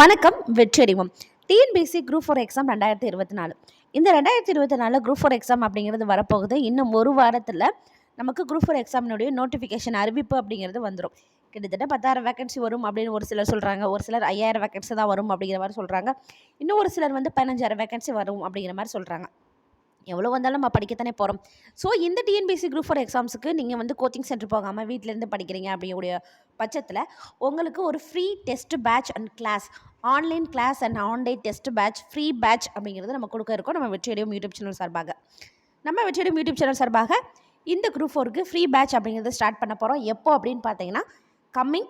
வணக்கம் வெற்றறிவோம் TNPSC group four exam ரெண்டாயிரத்தி இருபத்தி நாலு. இந்த ரெண்டாயிரத்தி இருபத்தி நாலு குரூப் ஃபோர் எக்ஸாம் அப்படிங்கிறது வரப்போகுது. இன்னும் ஒரு வாரத்தில் நமக்கு குரூப் ஃபோர் எக்ஸாமினுடைய நோட்டிஃபிகேஷன் அறிவிப்பு அப்படிங்கிறது வந்துடும் கிட்டத்தட்ட பத்தாயிரம் வேகன்சி வரும் அப்படின்னு ஒரு சிலர் சொல்கிறாங்க ஒரு சிலர் ஐயாயிரம் வேகன்சி தான் வரும் அப்படிங்கிற மாதிரி சொல்கிறாங்க இன்னும் ஒரு சிலர் வந்து பதினஞ்சாயிரம் வேகன்சி வரும் அப்படிங்கிற மாதிரி சொல்கிறாங்க எவ்வளோ வந்தாலும் நம்ம படிக்கத்தானே போகிறோம் ஸோ இந்த டிஎன்பிசி குரூப் ஃபோர் எக்ஸாம்ஸுக்கு நீங்கள் வந்து கோச்சிங் சென்டர் போகாமல் வீட்டிலேருந்து படிக்கிறீங்க அப்படிங்கக்கூடிய பட்சத்தில் உங்களுக்கு ஒரு free test batch and class online class and online test batch free batch அப்படிங்கிறது நம்ம கொடுக்க இருக்கோம் நம்ம வெற்றியடையும் யூடியூப் சேனல் சார்பாக. நம்ம வெற்றியடையும் யூடியூப் சேனல் சார்பாக இந்த குரூப் ஃபோருக்கு ஃப்ரீ பேட்ச் அப்படிங்கிறது ஸ்டார்ட் பண்ண போகிறோம் எப்போ அப்படின்னு பார்த்தீங்கன்னா கம்மிங்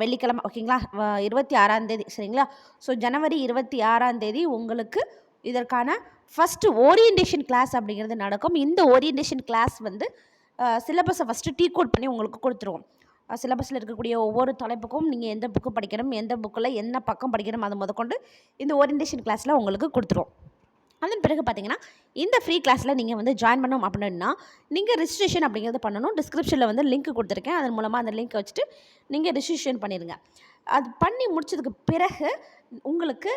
வெள்ளிக்கிழமை ஓகேங்களா இருபத்தி ஆறாம் தேதி சரிங்களா? ஸோ ஜனவரி இருபத்தி ஆறாம் தேதி உங்களுக்கு இதற்கான ஃபஸ்ட்டு ஓரியன்டேஷன் கிளாஸ் அப்படிங்கிறது நடக்கும். இந்த ஓரியன்டேஷன் கிளாஸ் வந்து சிலபஸை ஃபஸ்ட்டு டீ கோட் பண்ணி உங்களுக்கு கொடுத்துருவோம். சிலபஸில் இருக்கக்கூடிய ஒவ்வொரு தலைப்புக்கும் நீங்கள் எந்த புக்கு படிக்கணும் எந்த புக்கில் என்ன பக்கம் படிக்கணும் அது முதற்கொண்டு இந்த ஓரியன்டேஷன் கிளாஸில் உங்களுக்கு கொடுத்துருவோம். அதன் பிறகு பார்த்தீங்கன்னா இந்த ஃப்ரீ கிளாஸில் நீங்கள் வந்து ஜாயின் பண்ணணும் அப்படின்னா நீங்கள் ரிஜிஸ்ட்ரேஷன் அப்படிங்கிறது பண்ணணும். டிஸ்கிரிப்ஷனில் வந்து லிங்க் கொடுத்துருக்கேன். அதன் மூலமாக அந்த லிங்க்கை வச்சுட்டு நீங்கள் ரிஜிஸ்ட்ரேஷன் பண்ணிடுங்க. அது பண்ணி முடிச்சதுக்கு பிறகு உங்களுக்கு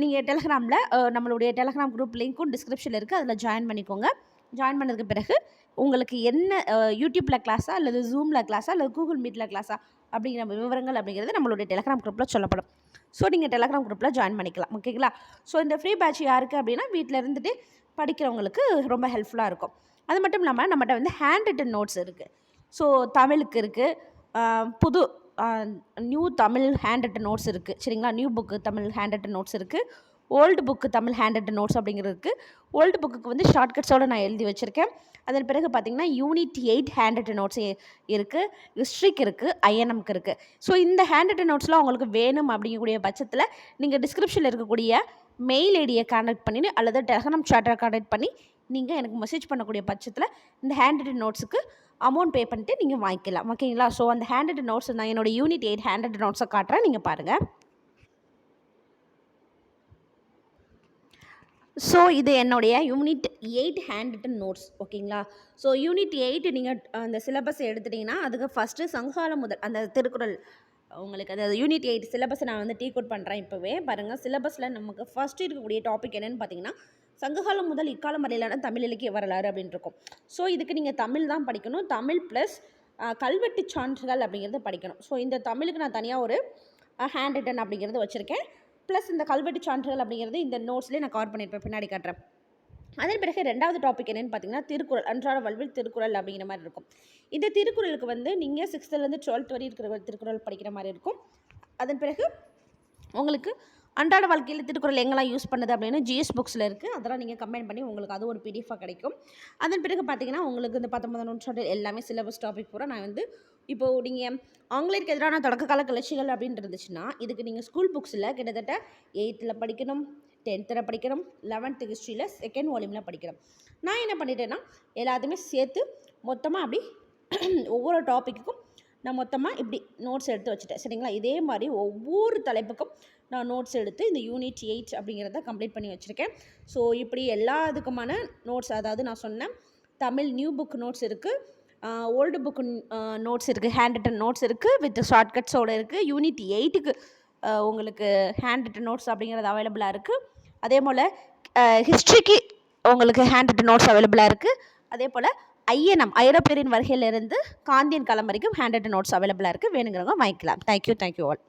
நீங்கள் டெலகிராமில் நம்மளுடைய டெலகிராம் குரூப் லிங்க்கும் டிஸ்கிரிப்ஷனில் இருக்குது அதில் ஜாயின் பண்ணிக்கோங்க. ஜாயின் பண்ணதுக்கு பிறகு உங்களுக்கு என்ன யூடியூப்பில் கிளாஸா அல்லது ஜூமில் கிளாஸா அல்லது கூகுள் மீட்டில் கிளாஸா அப்படிங்கிற விவரங்கள் அப்படிங்கிறது நம்மளுடைய டெலகிராம் குரூப்பில் சொல்லப்படும். ஸோ நீங்கள் டெலகிராம் குரூப்பில் ஜாயின் பண்ணிக்கலாம். ஓகேங்களா? ஸோ இந்த ஃப்ரீ பேட்ச் யாருக்கு அப்படின்னா வீட்டில் இருந்துட்டு படிக்கிறவங்களுக்கு ரொம்ப ஹெல்ப்ஃபுல்லாக இருக்கும். அது மட்டும் இல்லாமல் நம்மகிட்ட வந்து ஹேண்ட் ரிட்டன் நோட்ஸ் இருக்குது ஸோ தமிழுக்கு இருக்குது புது new Tamil hand written notes இருக்குது சரிங்களா? New book Tamil hand written notes இருக்குது old book Tamil hand written notes அப்படிங்கிறது இருக்குது ஓல்டு புக்குக்கு வந்து ஷார்ட்கட்ஸோடு நான் எழுதி வச்சுருக்கேன். அதன் பிறகு பார்த்திங்கன்னா unit eight hand written notes இருக்குது ஹிஸ்ட்ரிக்கு இருக்குது ஐஎன்எம்க்கு இருக்குது ஸோ இந்த ஹேண்ட் ரிட்டன் நோட்ஸ்லாம் உங்களுக்கு வேணும் அப்படிங்கக்கூடிய பட்சத்தில் நீங்கள் டிஸ்கிரிப்ஷனில் இருக்கக்கூடிய மெயில் ஐடியை கான்டாக்ட் பண்ணி அல்லது டெலகிராம் சார்ட்டரை கான்டாக்ட் பண்ணி நீங்கள் எனக்கு மெசேஜ் பண்ணக்கூடிய பட்சத்தில் இந்த ஹேண்ட் ரிட்டன் நோட்ஸுக்கு அமௌண்ட் பே பண்ணிட்டு நீங்கள் வாங்கிக்கலாம். ஓகேங்களா ஸோ அந்த ஹேண்டட் நோட்ஸ் நான் என்னோட யூனிட் எயிட் ஹேண்டட் நோட்ஸை காட்டுறேன். நீங்கள் பாருங்கள் ஸோ இது என்னுடைய unit eight hand written notes ஓகேங்களா ஸோ யூனிட் எயிட் நீங்கள் அந்த சிலபஸ் எடுத்துட்டிங்கன்னா அதுக்கு ஃபஸ்ட்டு சங்காரம் முதல் அந்த திருக்குறள் உங்களுக்கு அந்த யூனிட் எயிட் சிலபஸை நான் வந்து டீ கோட் பண்ணுறேன் இப்போவே. பாருங்கள் சிலபஸில் நமக்கு ஃபஸ்ட்டு இருக்கக்கூடிய டாபிக் என்னென்னு பார்த்தீங்கன்னா சங்ககாலம் முதல் இக்காலம் வரையிலான தமிழ் இலக்கிய வரலாறு அப்படின்னு இருக்கும். ஸோ இதுக்கு நீங்கள் தமிழ் தான் படிக்கணும். தமிழ் ப்ளஸ் கல்வெட்டு சான்றுகள் அப்படிங்கிறத படிக்கணும். ஸோ இந்த தமிழுக்கு நான் தனியாக ஒரு ஹேண்ட் ரிட்டன் அப்படிங்கிறது வச்சுருக்கேன். ப்ளஸ் இந்த கல்வெட்டு சான்றுகள் அப்படிங்கிறது இந்த நோட்ஸ்லேயே நான் கவர் பண்ணியிருப்பேன். பின்னாடி காட்டுறேன். அதன் பிறகு ரெண்டாவது டாபிக் என்னென்னு பார்த்தீங்கன்னா திருக்குறள். அன்றாட வாழ்வில் திருக்குறள் அப்படிங்கிற மாதிரி இருக்கும். இந்த திருக்குறளுக்கு வந்து நீங்கள் சிக்ஸ்த்துலேருந்து டுவெல்த் வரை இருக்கிற திருக்குறள் படிக்கிற மாதிரி இருக்கும். அதன் பிறகு உங்களுக்கு அன்றாட வாழ்க்கையில் திருக்குறள் எங்கெல்லாம் யூஸ் பண்ணுது அப்படின்னு ஜிஎஸ் புக்ஸில் இருக்குது அதெல்லாம் நீங்கள் கம்பைன் பண்ணி உங்களுக்கு அது ஒரு பிடிஎஃபாக கிடைக்கும். அதன் பிறகு பார்த்தீங்கன்னா உங்களுக்கு இந்த பத்தொன்பதாம் நூற்றாண்டு எல்லாமே சிலபஸ் டாபிக் பூரா நான் வந்து இப்போது நீங்கள் ஆங்கிலேயருக்கு எதிரான தொடக்க கால கிளர்ச்சிகள் அப்படின்னு இருந்துச்சுன்னா இதுக்கு நீங்கள் ஸ்கூல் புக்ஸில் கிட்டத்தட்ட எயித்தில் படிக்கணும் டென்த்தில் படிக்கணும் லெவன்த்து ஹிஸ்ட்ரியில் செகண்ட் வால்யூமில் படிக்கணும். நான் என்ன பண்ணிட்டேன்னா எல்லாத்தையுமே சேர்த்து மொத்தமாக அப்படி ஒவ்வொரு டாப்பிக்குக்கும் நான் மொத்தமாக இப்படி நோட்ஸ் எடுத்து வச்சுட்டேன். சரிங்களா? இதே மாதிரி ஒவ்வொரு தலைப்புக்கும் நான் நோட்ஸ் எடுத்து இந்த யூனிட் எயிட் அப்படிங்கிறத கம்ப்ளீட் பண்ணி வச்சுருக்கேன். ஸோ இப்படி எல்லா இதுக்குமான நோட்ஸ் அதாவது நான் சொன்னேன் தமிழ் நியூ புக் நோட்ஸ் இருக்குது ஓல்டு புக்கு நோட்ஸ் இருக்குது ஹேண்ட் ரிட்டன் நோட்ஸ் இருக்குது வித் ஷார்ட்கட்ஸோடு இருக்குது யூனிட் எயிட்டுக்கு உங்களுக்கு ஹேண்ட் ரிட்டன் நோட்ஸ் அப்படிங்கிறது அவைலபிளாக இருக்குது அதே போல் ஹிஸ்ட்ரிக்கு உங்களுக்கு ஹேண்ட் ரிட்டன் நோட்ஸ் அவைலபிளாக இருக்குது அதே போல் ஐஎன்எம் ஐரோப்பியரின் வருகையிலிருந்து காந்தியன் காலம் வரைக்கும் ஹேண்ட் ரிட்டன் நோட்ஸ் அவைலபிளாக இருக்குது வேணுங்கிறவங்க வாங்கிக்கலாம். Thank you thank you all